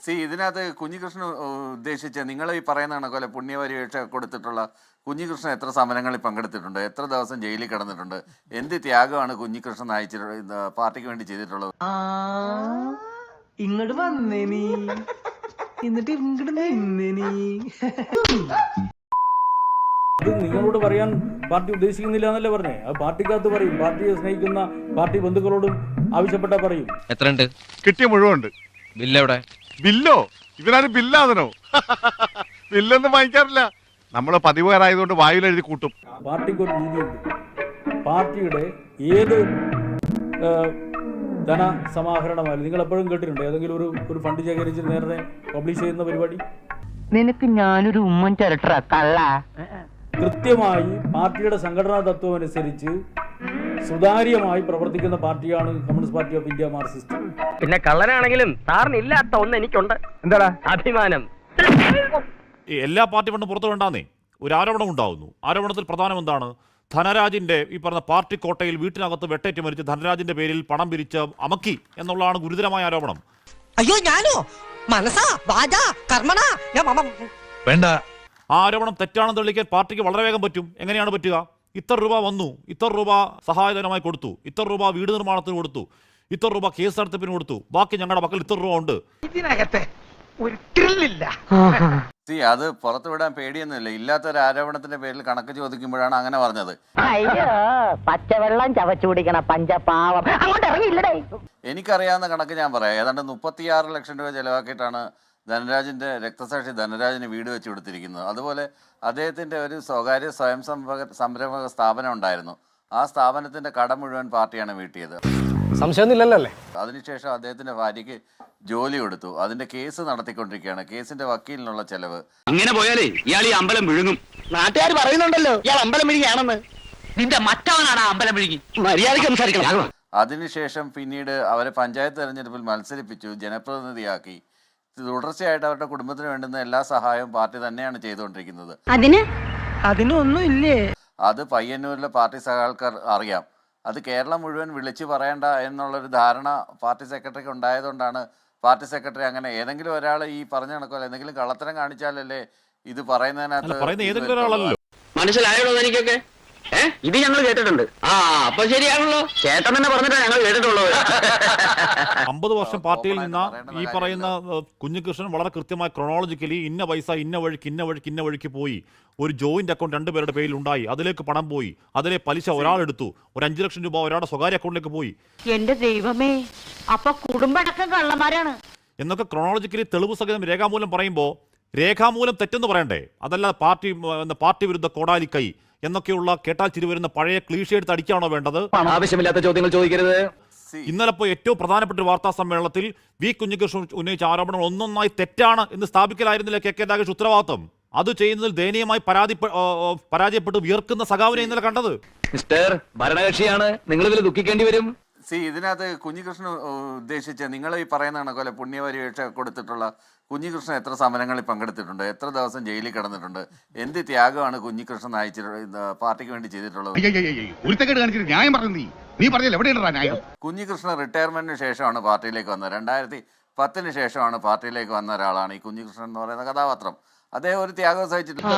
C ഇതിനകത്ത് കുഞ്ഞികൃഷ്ണൻ ഉദ്ദേശിച്ച നിങ്ങൾ ഈ പറയുന്ന കണക്കോലെ പുണ്യപരീക്ഷ കൊടുത്തിട്ടുള്ള കുഞ്ഞികൃഷ്ണൻ എത്ര സമരങ്ങളിൽ പങ്കെടുത്തിട്ടുണ്ട് എത്ര ദിവസം ജയിലിൽ കിടന്നിട്ടുണ്ട് എന്ത് ത്യാഗമാണ് കുഞ്ഞികൃഷ്ണൻ നയിച്ചിട്ടുള്ളത് പാർട്ടിക്ക് വേണ്ടി ചെയ്തിട്ടുള്ളത്? ഇങ്ങോട്ട് വന്നേ നീ. എന്നിട്ട് ഇങ്ങോട്ട് നിന്നേ നീ. നിങ്ങളോട് പറയാൻ പാർട്ടി ഉദ്ദേശിക്കുന്നില്ല എന്നല്ലേ പറഞ്ഞേ? അത് പാർട്ടിക്കകത്ത് പറയും പാർട്ടിയെ സ്നേഹിക്കുന്ന പാർട്ടി ബന്ധുക്കളോടും ആവശ്യപ്പെട്ട പറയും. എത്രയുണ്ട്? കിട്ടിയ മുഴുവൻ ബില്ലെവിടെ? ബില്ലോ ഇവരാരും ബില്ലാതനോ? ബില്ലൊന്നും വാങ്ങിക്കാറില്ല. നമ്മൾ പതിവുകാരായതുകൊണ്ട് വായിൽ എഴുതി കൂട്ടും. പാർട്ടിക്ക് ഒരു രീതിയുണ്ട്. പാർട്ടിയുടെ ഏത് ധനസമാഹരണമായാലും നിങ്ങൾ എപ്പോഴും കേട്ടിട്ടുണ്ട്. ഏതെങ്കിലും ഒരു ഒരു ഫണ്ട് ശേഖരിച്ച് നേരത്തെ പബ്ലിഷ് ചെയ്യുന്ന പരിപാടി? നിനക്ക് ഞാനൊരു ഉമ്മൻ ചിരട്ട കള്ള. കൃത്യമായി പാർട്ടിയുടെ സംഘടനാ തത്വം അനുസരിച്ച് സുതാര്യമായി പ്രവർത്തിക്കുന്ന പാർട്ടിയാണ് communist party of India Marxist. പിന്നെ കള്ളനാണെങ്കിലും സാറിന് ഇല്ലാത്ത ഒന്ന് എനിക്കുണ്ട്. എന്താടാ? അഭിമാനം. ഈ എല്ലാ പാർട്ടി ഫണ്ടും പുറത്തു വേണ്ടാന്നേ. ഒരു ആരോപണം ഉണ്ടാകുന്നു ആരോപണത്തിൽ പ്രധാനം എന്താണ് ധനരാജിന്റെ ഈ പറഞ്ഞ പാർട്ടി കോട്ടയിൽ വീട്ടിനകത്ത് വെട്ടേറ്റ് മരിച്ച് ധനരാജിന്റെ പേരിൽ പണം പിരിച്ച അമക്കി എന്നുള്ളതാണ് ഗുരുതരമായ ആരോപണം. അയ്യോ ഞാനോ? മനസ്സാ വാചാ കർമ്മണ? ഞാൻ വേണ്ട. ആ ആരോപണം തെറ്റാണെന്ന് തെളിയിക്കാൻ പാർട്ടിക്ക് വളരെ വേഗം പറ്റും. എങ്ങനെയാണ് പറ്റുക? ഇത്ര രൂപ വന്നു ഇത്ര രൂപ സഹായധനമായി കൊടുത്തു ഇത്ര രൂപ വീട് നിർമ്മാണത്തിന് കൊടുത്തു ഇത്ര രൂപ കേസ് നടത്തിപ്പിന് കൊടുത്തു. ബാക്കി ഞങ്ങളുടെ മക്കൾ ഇത്ര രൂപ ഉണ്ട്. ഇതിനകത്തെ ഒരു ത്രില്ലില്ല അത് പുറത്തു വിടാൻ പേടിയൊന്നുമില്ല. ഇല്ലാത്ത ഒരു ആരോപണത്തിന്റെ പേരിൽ കണക്ക് ചോദിക്കുമ്പോഴാണ് അങ്ങനെ പറഞ്ഞത്. അയ്യോ പച്ചവെള്ളം ചവച്ചു കുടിക്കണ പഞ്ചപാവം. അങ്ങോട്ട് ഇറങ്ങിയില്ലടേ. എനിക്കറിയാവുന്ന കണക്ക് ഞാൻ പറയാം. ഏതാണ്ട് മുപ്പത്തിയാറ് ലക്ഷം രൂപ ചെലവാക്കിയിട്ടാണ് ധനരാജിന്റെ രക്തസാക്ഷി ധനരാജിന് വീട് വെച്ച് കൊടുത്തിരിക്കുന്നത്. അതുപോലെ അദ്ദേഹത്തിന്റെ ഒരു സ്വകാര്യ സ്വയം സംരംഭക സംരംഭക സ്ഥാപനം ഉണ്ടായിരുന്നു. ആ സ്ഥാപനത്തിന്റെ കടം മുഴുവൻ പാർട്ടിയാണ് വീട്ടിയത്. സംശയമൊന്നുമില്ലല്ലേ അതിനുശേഷം അദ്ദേഹത്തിന്റെ ഭാര്യയ്ക്ക് ജോലി കൊടുത്തു. അതിന്റെ കേസ് നടത്തിക്കൊണ്ടിരിക്കുകയാണ്. കേസിന്റെ വക്കീലിനുള്ള ചെലവ്. അങ്ങനെ പോയാലേ ഇയാൾ ഈ അമ്പലം വിഴുങ്ങും. നാട്ടുകാർ പറയുന്നുണ്ടല്ലോ ഇയാൾ അമ്പലം വിഴുകിയാണെന്ന് നിന്റെ മറ്റവനാണ് അമ്പലം വിഴുങ്ങി. മര്യാദയ്ക്ക് സംസാരിക്കണം. അതിനുശേഷം പിന്നീട് അവരെ പഞ്ചായത്ത് തെരഞ്ഞെടുപ്പിൽ മത്സരിപ്പിച്ചു ജനപ്രതിനിധിയാക്കി. തുടർച്ചയായിട്ട് അവരുടെ കുടുംബത്തിന് വേണ്ടുന്ന എല്ലാ സഹായവും പാർട്ടി തന്നെയാണ് ചെയ്തുകൊണ്ടിരിക്കുന്നത്. അതിന്? അതിനൊന്നും ഇല്ലേ? അത് പയ്യന്നൂരിലെ പാർട്ടി സഹാൾക്കാർ അറിയാം. അത് കേരളം മുഴുവൻ വിളിച്ചു പറയണ്ട എന്നുള്ളൊരു ധാരണ പാർട്ടി സെക്രട്ടറിക്ക് ഉണ്ടായതുകൊണ്ടാണ് പാർട്ടി സെക്രട്ടറി അങ്ങനെ ഏതെങ്കിലും ഒരാൾ ഈ പറഞ്ഞു കണക്കോ എന്തെങ്കിലും കള്ളത്തരം കാണിച്ചാലല്ലേ ഇത് പറയുന്നതിനകത്ത്. ഒരാളല്ലോ എനിക്കൊക്കെ ഇത് ഞങ്ങൾ കേട്ടിട്ടുണ്ട്. ആ അപ്പൊ ശരിയാണല്ലോ. ചേട്ടൻ തന്നെ പറഞ്ഞിട്ടാണ് ഞങ്ങൾ കേട്ടിട്ടുള്ളത്. അമ്പത് വർഷം പാർട്ടിയിൽ നിന്ന ഈ പറയുന്ന കുഞ്ഞുകൃഷ്ണൻ വളരെ കൃത്യമായി ക്രോണോളജിക്കലി ഇന്ന പൈസ ഇന്ന വഴിക്ക് ഇന്ന വഴിക്ക് ഇന്ന വഴിക്ക് പോയി. ഒരു ജോയിന്റ് അക്കൗണ്ട് രണ്ടുപേരുടെ പേരിൽ ഉണ്ടായി. അതിലേക്ക് പണം പോയി. അതിലെ പലിശ ഒരാൾ എടുത്തു. ഒരു അഞ്ചു ലക്ഷം രൂപ ഒരാളുടെ സ്വകാര്യ അക്കൗണ്ടിലേക്ക് പോയി. എന്റെ ദൈവമേ അപ്പൊ കുടുംബടക്കം കള്ളന്മാരാണ്. എന്നൊക്കെ ക്രോണോളജിക്കലി തെളിവ് സഹിതം രേഖാമൂലം പറയുമ്പോൾ രേഖാമൂലം തെറ്റെന്ന് പറയണ്ടേ? അതല്ല പാർട്ടി പാർട്ടി വിരുദ്ധ കോടാലിക്കൈ എന്നൊക്കെയുള്ള കേട്ടാൽ ചിരി വരുന്ന പഴയ ക്ലീഷ എടുത്ത് അടിക്കാണോ വേണ്ടത്? ആവശ്യമില്ലാത്ത ചോദ്യങ്ങൾ ചോദിക്കരുത്. ഇന്നലെ ഇപ്പോൾ ഏറ്റവും പ്രധാനപ്പെട്ട ഒരു വാർത്താ സമ്മേളനത്തിൽ വി കുഞ്ഞികൃഷ്ണൻ ഉന്നയിച്ച ആരോപണങ്ങൾ ഒന്നൊന്നായി തെറ്റാണ് എന്ന് സ്ഥാപിക്കലായിരുന്നില്ല കെ കെ രാഗേഷ് ഉത്തരവാദിത്വം. അത് ചെയ്യുന്നതിൽ ദയനീയമായി പരാതി പരാജയപ്പെട്ട് വിയർക്കുന്ന സഖാവിനെ ഇന്നലെ കണ്ടത്. മിസ്റ്റർ ഭരണകക്ഷിയാണ് നിങ്ങൾ ഇതിൽ ദുഃഖിക്കേണ്ടി വരും. സി ഇതിനകത്ത് കുഞ്ഞികൃഷ്ണൻ ഉദ്ദേശിച്ച നിങ്ങൾ ഈ പറയുന്ന കണക്കോലെ പുണ്യപരിവേക്ഷ കൊടുത്തിട്ടുള്ള കുഞ്ഞികൃഷ്ണൻ എത്ര സമരങ്ങളിൽ പങ്കെടുത്തിട്ടുണ്ട് എത്ര ദിവസം ജയിലിൽ കിടന്നിട്ടുണ്ട് എന്ത് ത്യാഗമാണ് കുഞ്ഞികൃഷ്ണൻ അയച്ചിട്ടുള്ളത് പാർട്ടിക്ക് വേണ്ടി ചെയ്തിട്ടുള്ളത്? കുഞ്ഞികൃഷ്ണൻ റിട്ടയർമെന്റിന് ശേഷമാണ് പാർട്ടിയിലേക്ക് വന്നത്. രണ്ടായിരത്തി പത്തിന് ശേഷമാണ് പാർട്ടിയിലേക്ക് വന്ന ഒരാളാണ് ഈ കുഞ്ഞികൃഷ്ണൻ എന്ന് പറയുന്ന കഥാപാത്രം. അദ്ദേഹം ഒരു ത്യാഗം സഹിച്ചിട്ടില്ല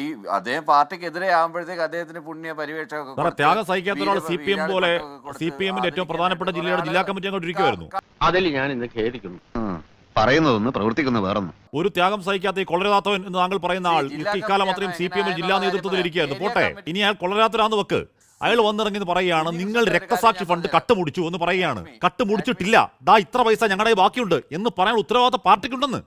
ഈ അദ്ദേഹം പാർട്ടിക്കെതിരെ ആകുമ്പോഴത്തേക്ക് അദ്ദേഹത്തിന് പുണ്യ പരിവേഷം ഒക്കെ ത്യാഗം സഹിക്കാത്ത ഒരാൾ സി പി എം പോലെ സി പി എമ്മിന്റെ ഏറ്റവും പ്രധാനപ്പെട്ട ജില്ലയുടെ ജില്ലാ കമ്മിറ്റി അങ്ങോട്ട് ഇരിക്കുമായിരുന്നു അതിൽ ഞാൻ ഇന്ന് ഖേദിക്കുന്നു പറയുന്നതൊന്ന് പ്രവർത്തിക്കുന്ന വേറൊന്നും. ഒരു ത്യാഗം സഹിക്കാത്ത ഈ കൊളരാത്തവൻ എന്ന് താങ്കൾ പറയുന്ന ആൾ ഇക്കാലം അത്രയും സി പി എമ്മിൽ ജില്ലാ നേതൃത്വത്തിൽ ഇരിക്കുകയായിരുന്നു. പോട്ടെ. ഇനി അയാൾ കൊളരാത്തരാന്ന് വെക്ക്. അയാൾ വന്നിറങ്ങി പറയുകയാണ്. നിങ്ങൾ രക്തസാക്ഷി ഫണ്ട് കട്ട് മുടിച്ചു എന്ന് പറയുകയാണ്. കട്ട് മുടിച്ചിട്ടില്ല. ദാ ഇത്ര പൈസ ഞങ്ങളുടെ ബാക്കിയുണ്ട് എന്ന് പറയാൻ ഉത്തരവാദിത്ത പാർട്ടിക്കുണ്ടെന്ന്.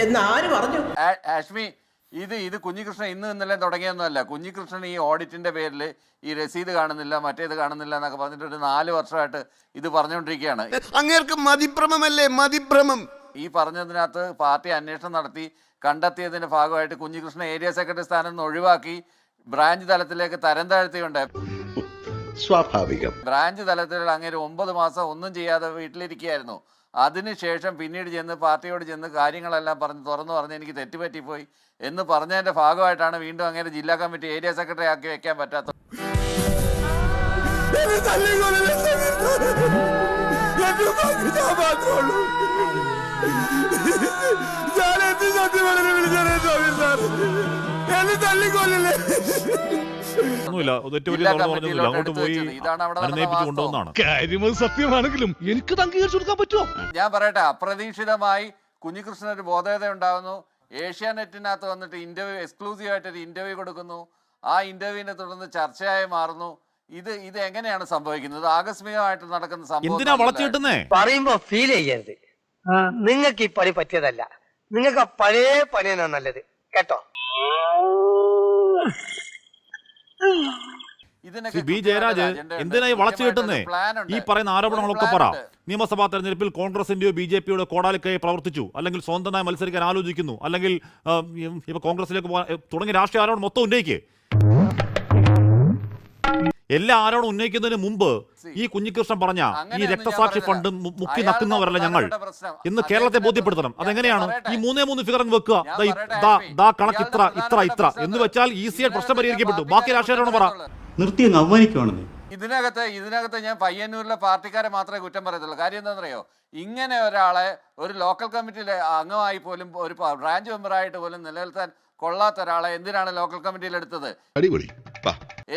എന്നാര് പറഞ്ഞു? ആ- ആഷ്മി ഇത് ഇത് കുഞ്ഞികൃഷ്ണൻ ഇന്ന് ഇന്നലെ തുടങ്ങിയൊന്നുമല്ല കുഞ്ഞികൃഷ്ണൻ ഈ ഓഡിറ്റിന്റെ പേരിൽ ഈ രസീത് കാണുന്നില്ല മറ്റേത് കാണുന്നില്ല എന്നൊക്കെ പറഞ്ഞിട്ട് ഒരു നാല് വർഷമായിട്ട് ഇത് പറഞ്ഞുകൊണ്ടിരിക്കുകയാണ്. അങ്ങേർക്ക് മതിഭ്രമമല്ലേ? മതിഭ്രമം. ഈ പറഞ്ഞതിനകത്ത് പാർട്ടി അന്വേഷണം നടത്തി കണ്ടെത്തിയതിന്റെ ഭാഗമായിട്ട് കുഞ്ഞികൃഷ്ണൻ ഏരിയ സെക്രട്ടറി സ്ഥാനം നിന്ന് ഒഴിവാക്കി ബ്രാഞ്ച് തലത്തിലേക്ക് തരം താഴ്ത്തിയുണ്ട്. സ്വാഭാവികം. ബ്രാഞ്ച് തലത്തിൽ അങ്ങനെ ഒമ്പത് മാസം ഒന്നും ചെയ്യാതെ വീട്ടിലിരിക്കുകയായിരുന്നു. അതിനുശേഷം പിന്നീട് ചെന്ന് പാർട്ടിയോട് ചെന്ന് കാര്യങ്ങളെല്ലാം പറഞ്ഞ് തുറന്നു പറഞ്ഞ് എനിക്ക് തെറ്റുപറ്റിപ്പോയി എന്ന് പറഞ്ഞതിന്റെ ഭാഗമായിട്ടാണ് വീണ്ടും അങ്ങനെ ജില്ലാ കമ്മിറ്റി ഏരിയ സെക്രട്ടറി ആക്കി വെക്കാൻ പറ്റാത്ത ഞാൻ എന്ത് സത്യം വളരെ സാർ? എന്നെ തല്ലിക്കൊല്ലല്ലേ? ഒന്നുമില്ല. തെറ്റ് ജില്ലാ പറ്റിയെന്ന് പറഞ്ഞൊന്നുമില്ല കമ്മിറ്റിയിലോട്ട് അങ്ങോട്ട് പോയി അനുനയിപ്പിച്ച് കൊണ്ടുവന്നാണ് സത്യമാണെങ്കിലും എനിക്ക് അംഗീകരിച്ചു കൊടുക്കാൻ പറ്റുമോ? ഞാൻ പറയട്ടെ അപ്രതീക്ഷിതമായി കുഞ്ഞികൃഷ്ണൻ ഒരു ബോധേത ഉണ്ടാകുന്നു ഏഷ്യാനെറ്റിനകത്ത് വന്നിട്ട് ഇന്റർവ്യൂ എക്സ്ക്ലൂസീവ് ആയിട്ട് ഒരു ഇന്റർവ്യൂ കൊടുക്കുന്നു. ആ ഇന്റർവ്യൂവിനെ തുടർന്ന് ചർച്ചയായി മാറുന്നു. ഇത് ഇത് എങ്ങനെയാണ് സംഭവിക്കുന്നത്? ആകസ്മികമായിട്ട് നടക്കുന്ന സംഭവം പറയുമ്പോ ഫീൽ ചെയ്യരുത്. നിങ്ങൾക്ക് ഈ പണി പറ്റിയതല്ല. നിങ്ങൾക്ക് ആ പഴയ പണിയാണ് നല്ലത്. കേട്ടോ? ബി ജയരാജ് എന്തിനായി വളച്ചു കിട്ടുന്നേ. ഈ പറയുന്ന ആരോപണങ്ങളൊക്കെ പറ. നിയമസഭാ തെരഞ്ഞെടുപ്പിൽ കോൺഗ്രസിന്റെയോ ബി ജെ പിയുടെ കോടാലിക്കായി പ്രവർത്തിച്ചു. അല്ലെങ്കിൽ സ്വന്തമായി മത്സരിക്കാൻ ആലോചിക്കുന്നു. അല്ലെങ്കിൽ ഇപ്പൊ കോൺഗ്രസിലേക്ക് തുടങ്ങിയ രാഷ്ട്രീയ ആരോപണം മൊത്തം ഉന്നയിക്കേ. എല്ലാ ആരോപണം ഉന്നയിക്കുന്നതിന് മുമ്പ് ഈ കുഞ്ഞികൃഷ്ണൻ പറഞ്ഞ ഈ രക്തസാക്ഷി ഫണ്ട് മുക്കി നക്കുന്നവരല്ല ഞങ്ങൾ. ഇന്ന് കേരളത്തെ ബോധ്യപ്പെടുത്തണം. അതെങ്ങനെയാണ്? ഈ മൂന്നേ മൂന്ന് ഫിഗർ വെക്കുക. ദാ കണക്ക് ഇത്ര ഇത്ര ഇത്ര. എന്ന് വെച്ചാൽ ഈസിയായി പ്രശ്നം പരിഹരിക്കപ്പെട്ടു. ബാക്കി രാഷ്ട്രീയ ആരോപണം പറ. നിർത്തി അങ്ങ് അവമാനിക്കുവാണെന്നേ ഇതിനകത്ത് ഇതിനകത്ത് ഞാൻ പയ്യന്നൂരിലെ പാർട്ടിക്കാരെ മാത്രമേ കുറ്റം പറയത്തുള്ളൂ. കാര്യം എന്താണെന്നറിയോ? ഇങ്ങനെ ഒരാളെ ഒരു ലോക്കൽ കമ്മിറ്റിയിലെ അംഗമായി പോലും ഒരു ബ്രാഞ്ച് മെമ്പറായിട്ട് പോലും നിലനിർത്താൻ കൊള്ളാത്ത ഒരാളെ എന്തിനാണ് ലോക്കൽ കമ്മിറ്റിയിൽ എടുത്തത്? അടിപൊളി.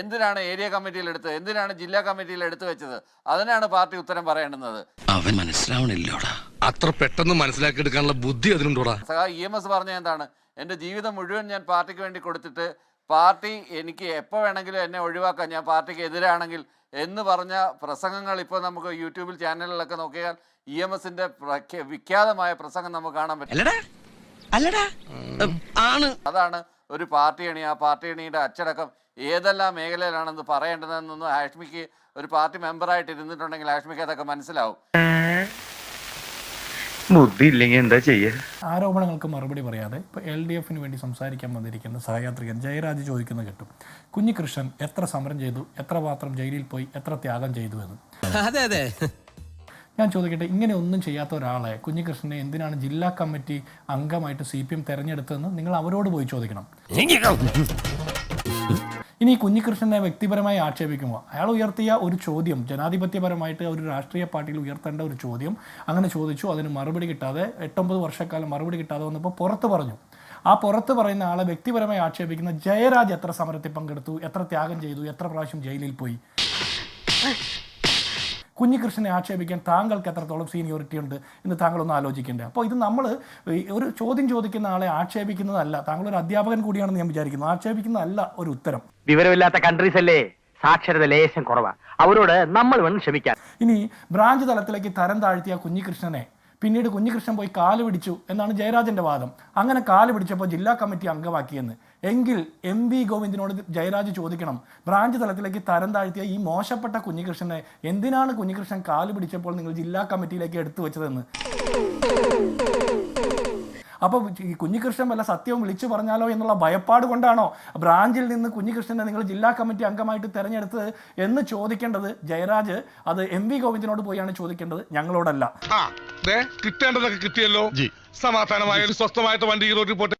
എന്തിനാണ് ഏരിയ കമ്മിറ്റിയിൽ എടുത്തത്? എന്തിനാണ് ജില്ലാ കമ്മിറ്റിയിൽ എടുത്തു വെച്ചത്? അതിനാണ് പാർട്ടി ഉത്തരം പറയേണ്ടുന്നത്. അവൻ മനസ്സിലാവണില്ലോടാ? അത്ര പെട്ടെന്ന് മനസ്സിലാക്കി എടുക്കാനുള്ള ബുദ്ധി അതിനുണ്ടോടാ ഇ എം എസ് പറഞ്ഞ എന്താണ്? എന്റെ ജീവിതം മുഴുവൻ ഞാൻ പാർട്ടിക്ക് വേണ്ടി കൊടുത്തിട്ട് പാർട്ടി എനിക്ക് എപ്പോൾ വേണമെങ്കിലും എന്നെ ഒഴിവാക്കാം. ഞാൻ പാർട്ടിക്ക് എതിരാണെങ്കിൽ എന്ന് പറഞ്ഞ പ്രസംഗങ്ങൾ ഇപ്പോൾ നമുക്ക് യൂട്യൂബിൽ ചാനലിലൊക്കെ നോക്കിയാൽ ഇ എം എസിന്റെ വിഖ്യാതമായ പ്രസംഗം നമുക്ക് കാണാൻ പറ്റും. അതാണ് ഒരു പാർട്ടി അണി. ആ പാർട്ടി അണിയുടെ അച്ചടക്കം ഏതെല്ലാം മേഖലയിലാണെന്ന് പറയേണ്ടതെന്നൊന്നും ഹാഷ്മിക്ക് ഒരു പാർട്ടി മെമ്പറായിട്ട് ഇരുന്നിട്ടുണ്ടെങ്കിൽ ഹാഷ്മിക്ക് അതൊക്കെ മനസ്സിലാവും. ബുദ്ധി ഇല്ലെങ്കിൽ എന്താ ചെയ്യാ? ആരോപണങ്ങൾക്ക് മറുപടി പറയാതെ ഇപ്പോൾ എൽ ഡി എഫിന് വേണ്ടി സംസാരിക്കാൻ വന്നിരിക്കുന്ന സഹയാത്രികൻ ജയരാജ് ചോദിക്കുന്നത് കേട്ടു. കുഞ്ഞികൃഷ്ണൻ എത്ര സമരം ചെയ്തു എത്ര മാത്രം ജയിലിൽ പോയി എത്ര ത്യാഗം ചെയ്തു എന്ന്? അതെ അതെ. ഞാൻ ചോദിക്കട്ടെ ഇങ്ങനെ ഒന്നും ചെയ്യാത്ത ഒരാളെ കുഞ്ഞികൃഷ്ണനെ എന്തിനാണ് ജില്ലാ കമ്മിറ്റി അംഗമായിട്ട് സി പി എം തെരഞ്ഞെടുത്തതെന്ന് നിങ്ങൾ അവരോട് പോയി ചോദിക്കണം. ഇനി കുഞ്ഞികൃഷ്ണനെ വ്യക്തിപരമായി ആക്ഷേപിക്കുമ്പോൾ അയാൾ ഉയർത്തിയ ഒരു ചോദ്യം ജനാധിപത്യപരമായിട്ട് ഒരു രാഷ്ട്രീയ പാർട്ടിയിൽ ഉയർത്തേണ്ട ഒരു ചോദ്യം അങ്ങനെ ചോദിച്ചു. അതിന് മറുപടി കിട്ടാതെ എട്ടൊമ്പത് വർഷക്കാലം മറുപടി കിട്ടാതെ വന്നപ്പോൾ പുറത്ത് പറഞ്ഞു. ആ പുറത്ത് പറയുന്ന ആളെ വ്യക്തിപരമായി ആക്ഷേപിക്കുന്ന ജയരാജ് എത്ര സമരത്തിൽ പങ്കെടുത്തു? എത്ര ത്യാഗം ചെയ്തു? എത്ര പ്രാവശ്യം ജയിലിൽ പോയി? കുഞ്ഞികൃഷ്ണനെ ആക്ഷേപിക്കാൻ താങ്കൾക്ക് എത്രത്തോളം സീനിയോറിറ്റി ഉണ്ട് എന്ന് താങ്കളൊന്ന് ആലോചിക്കേണ്ടത് അപ്പോൾ ഇത് നമ്മൾ ഒരു ചോദ്യം ചോദിക്കുന്ന ആളെ ആക്ഷേപിക്കുന്നതല്ല താങ്കൾ ഒരു അധ്യാപകൻ കൂടിയാണെന്ന് ഞാൻ വിചാരിക്കുന്നു. ആക്ഷേപിക്കുന്നതല്ല ഒരു ഉത്തരം. വിവരമില്ലാത്ത കൺട്രീസ് അല്ലേ? സാക്ഷരത ലേശം കുറവാണ് അവരോട് നമ്മൾ വേണം ക്ഷമിക്കാൻ. ഇനി ബ്രാഞ്ച് തലത്തിലേക്ക് തരം താഴ്ത്തിയ കുഞ്ഞികൃഷ്ണനെ പിന്നീട് കുഞ്ഞികൃഷ്ണൻ പോയി കാൽ പിടിച്ചു എന്നാണ് ജയരാജന്റെ വാദം. അങ്ങനെ കാൽ പിടിച്ചപ്പോൾ ജില്ലാ കമ്മിറ്റി അംഗമാക്കിയെന്ന്. എങ്കിൽ എം വി ഗോവിന്ദിനോട് ജയരാജ് ചോദിക്കണം ബ്രാഞ്ച് തലത്തിലേക്ക് തരം താഴ്ത്തിയ ഈ മോശപ്പെട്ട കുഞ്ഞികൃഷ്ണനെ എന്തിനാണ് കുഞ്ഞികൃഷ്ണൻ കാൽ പിടിച്ചപ്പോൾ നിങ്ങൾ ജില്ലാ കമ്മിറ്റിയിലേക്ക് എടുത്തു വെച്ചതെന്ന് അപ്പോൾ ഈ കുഞ്ഞികൃഷ്ണൻ വല്ല സത്യവും വിളിച്ചു പറഞ്ഞാലോ എന്നുള്ള ഭയപ്പാട് കൊണ്ടാണോ ബ്രാഞ്ചിൽ നിന്ന് കുഞ്ഞികൃഷ്ണനെ നിങ്ങൾ ജില്ലാ കമ്മിറ്റി അംഗമായിട്ട് തിരഞ്ഞെടുത്തത് എന്ന് ചോദിക്കേണ്ടത് ജയരാജ്? അത് എം വി ഗോവിന്ദനോട് പോയാണ് ചോദിക്കേണ്ടത് ഞങ്ങളോടല്ല. കിട്ടേണ്ടതൊക്കെ കിട്ടിയല്ലോ. സമാധാനമായ ഒരു സ്വസ്ഥമായിട്ട് വണ്ടി റോഡിൽ പോട്ടെ.